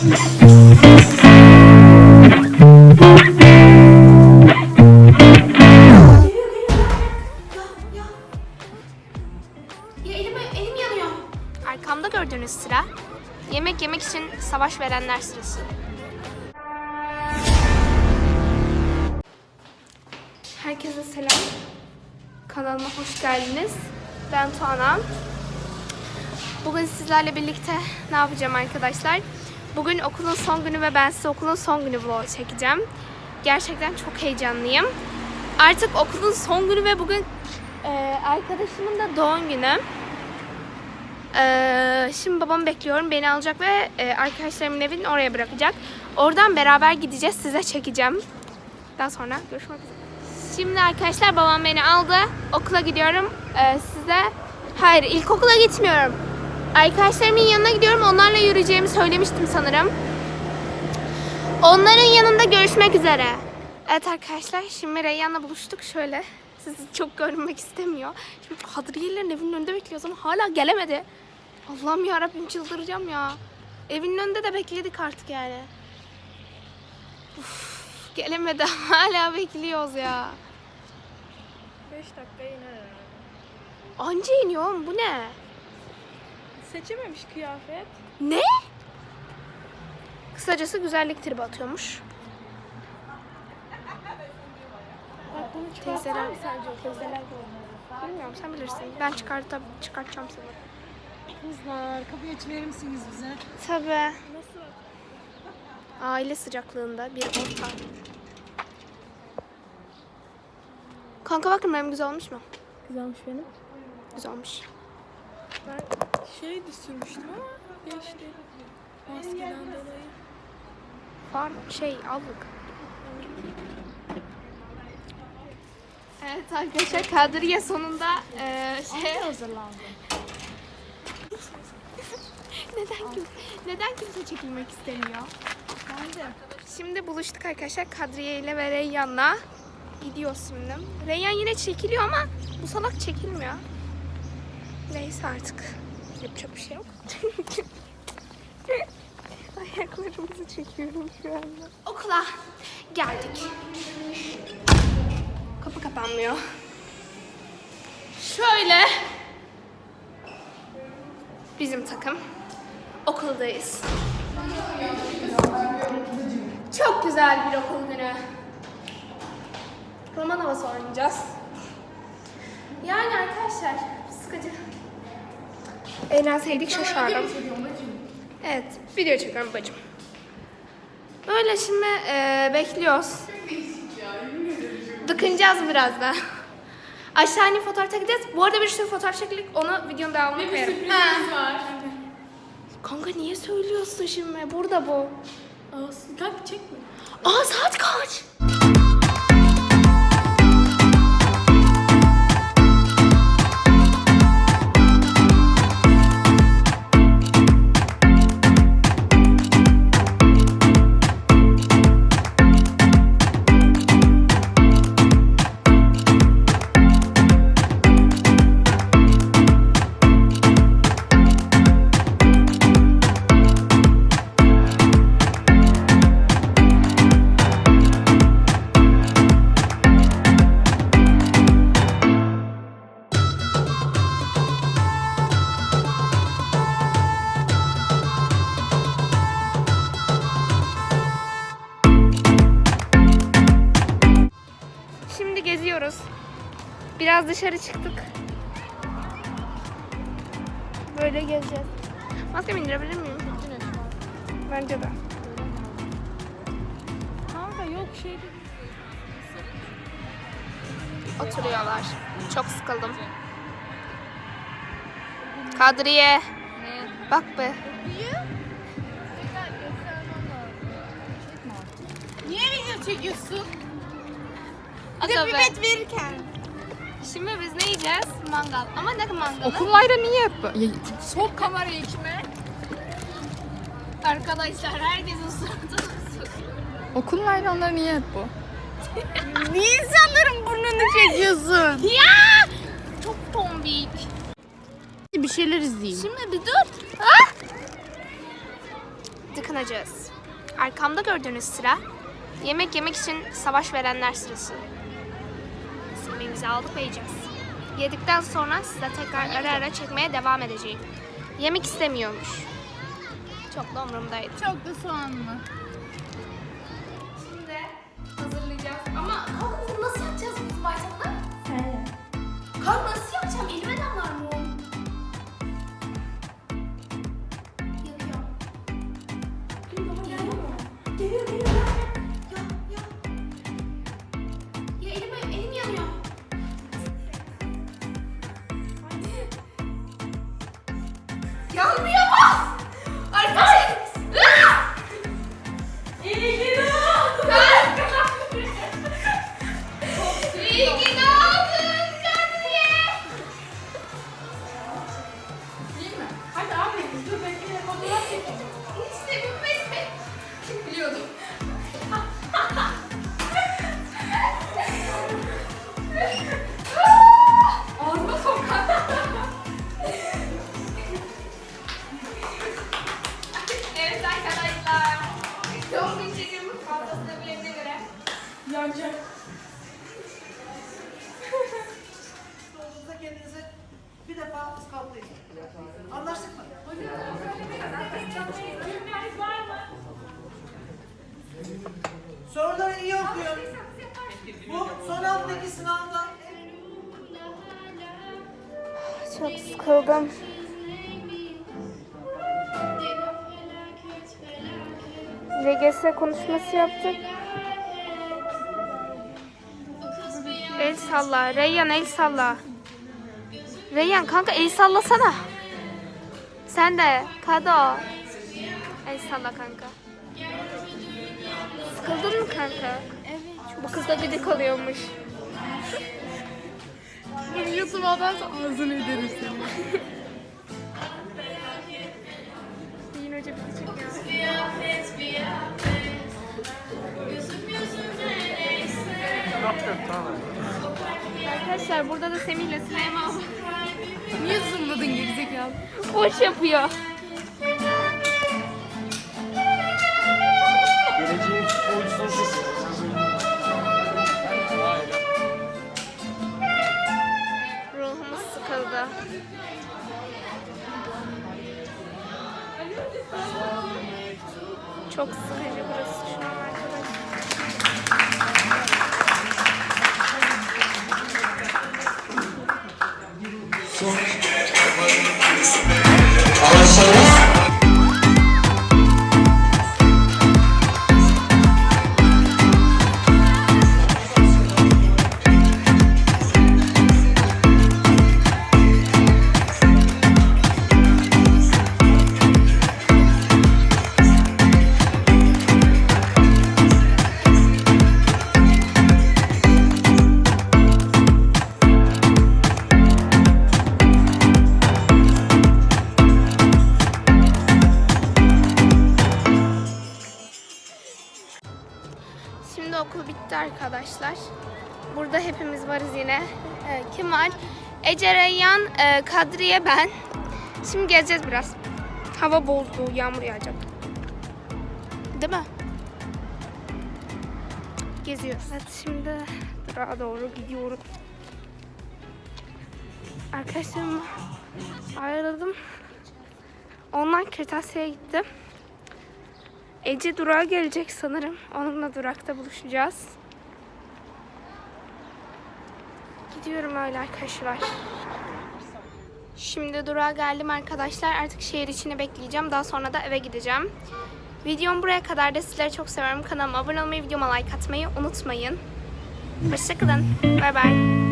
Ya elim, elim yanıyor. Arkamda gördüğünüz sıra yemek yemek için savaş verenler sırası. Herkese selam. Kanalıma hoş geldiniz. Ben Tuana. Bugün sizlerle birlikte ne yapacağım arkadaşlar? Bugün okulun son günü ve ben size okulun son günü vlogu çekeceğim. Gerçekten çok heyecanlıyım. Artık okulun son günü ve bugün e, arkadaşımın da doğum günü. E, şimdi babamı bekliyorum. Beni alacak ve e, arkadaşlarımın evini oraya bırakacak. Oradan beraber gideceğiz. Size çekeceğim. Daha sonra görüşmek üzere. Şimdi arkadaşlar babam beni aldı. Okula gidiyorum. E, size... Hayır ilkokula gitmiyorum. Arkadaşlarımın yanına gidiyorum. Onlarla yürüyeceğimi söylemiştim sanırım. Onların yanında görüşmek üzere. Evet arkadaşlar şimdi Reyyan'la buluştuk şöyle. Sizi çok görünmek istemiyor. Şimdi Kadriyelerin evinin önünde bekliyoruz ama hala gelemedi. Allah'ım ya Rabbim çıldıracağım ya. Evinin önünde de bekledik artık yani. Uf, gelemedi hala bekliyoruz ya. 5 dakika iner herhalde. Anca iniyor oğlum bu ne? Seçememiş kıyafet. Ne? Kısacası güzellik tribi atıyormuş. Bak bunu çıkarsana mı sence? teyzeler Bilmiyorum sen bilirsin. Ben çıkartıp çıkartacağım seni. Kızlar kapıyı açıverir misiniz bize? Tabii. Nasıl? Aile sıcaklığında bir ortam. Kanka bakın benim güzel olmuş mu? Güzelmiş benim. Güzel olmuş. Ben şey de sürmüştüm ama geçti. Maskeden dolayı. Far şey allık. Evet arkadaşlar Kadriye sonunda eee şey Hazırlandı. neden kim neden kimse çekilmek istemiyor? Ben de. Şimdi buluştuk arkadaşlar Kadriye ile ve Reyyan'la. Gidiyoruz şimdi. Reyyan yine çekiliyor ama bu salak çekilmiyor. Neyse artık. Yapacak bir şey yok. Ayaklarımızı çekiyorum şu anda. Okula geldik. Kapı kapanmıyor. Şöyle bizim takım okuldayız. Çok güzel bir okul günü. Roman havası oynayacağız. Yani arkadaşlar sıkıcı. En az sevdik şaşardım. Evet, video çekiyorum bacım. Böyle şimdi e, bekliyoruz. Dıkınacağız birazdan. Aşağı inip fotoğraf çekeceğiz. Bu arada bir sürü fotoğraf çekildik. Onu videonun devamına koyarım. Ha. var. Kanka niye söylüyorsun şimdi? Burada bu. Olsun. Kalk çekme. Aa saat kaç? Şimdi geziyoruz. Biraz dışarı çıktık. Böyle gezeceğiz. Maskemi indirebilir miyim? Bence de. Kanka yok şey Oturuyorlar. Çok sıkıldım. Kadriye. Bak be. Niye video çekiyorsun? Aga be. verirken. Şimdi biz ne yiyeceğiz? Mangal. Ama ne mangalı? Okullarda niye hep böyle? Sok kamerayı içime. Arkadaşlar herkesin suratı Okulun ayranları niye hep bu? Niye insanların burnunu çekiyorsun? Ya! Çok tombik. Bir şeyler izleyeyim. Şimdi bir dur. Ah! Dıkın ısınacağız. Arkamda gördüğünüz sıra yemek yemek için savaş verenler sırası. Yemeğimizi aldık ve yiyeceğiz. Yedikten sonra size tekrar ara ara çekmeye devam edeceğim. Yemek istemiyormuş. Çok da umurumdaydı. Çok da soğanlı. Yummy! Yanacak. Yolunuzda kendinizi bir defa ispatlayın. Anlaştık mı? Soruları iyi okuyun. Bu son haftaki sınavda Çok sıkıldım. LGS konuşması yaptık. Salla. Reyyan el salla. Reyyan kanka el sallasana. Sen de. Kado. El salla kanka. Sıkıldın mı kanka? Evet. Bu kız da gıcık oluyormuş. YouTube'a atarsa ağzını öderim seni. Yiyin hoca bizi çekiyor. Arkadaşlar burada da Semih ile Süleyman Niye zoomladın gerizekalı? boş yapıyor. Şimdi okul bitti arkadaşlar. Burada hepimiz varız yine. Ee, kim var? Ece Reyyan, e, Kadriye ben. Şimdi gezeceğiz biraz. Hava bozdu, yağmur yağacak. Değil mi? Geziyoruz. Evet şimdi durağa doğru gidiyorum. Arkadaşlarımla ayrıldım. Onlar kırtasiyeye gitti. Ece durağa gelecek sanırım. Onunla durakta buluşacağız. Gidiyorum öyle arkadaşlar. Şimdi durağa geldim arkadaşlar. Artık şehir içine bekleyeceğim. Daha sonra da eve gideceğim. Videom buraya kadar da sizleri çok seviyorum. Kanalıma abone olmayı, videoma like atmayı unutmayın. Hoşçakalın. Bay bay.